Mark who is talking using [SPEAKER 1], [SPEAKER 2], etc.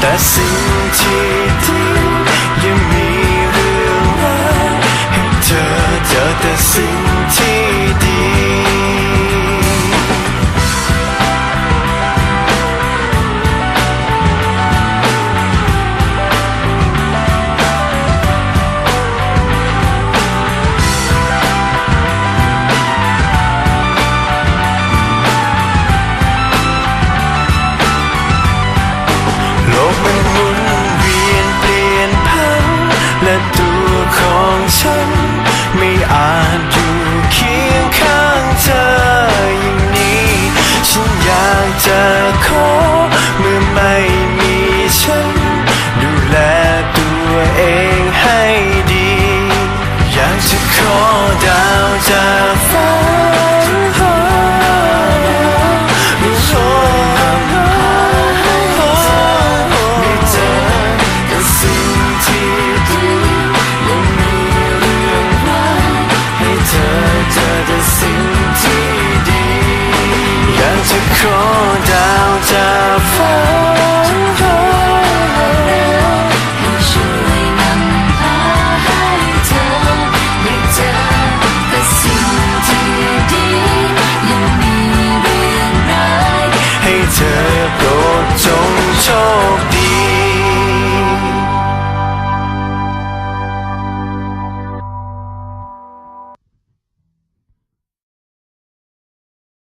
[SPEAKER 1] แต่สิ่งที่ดี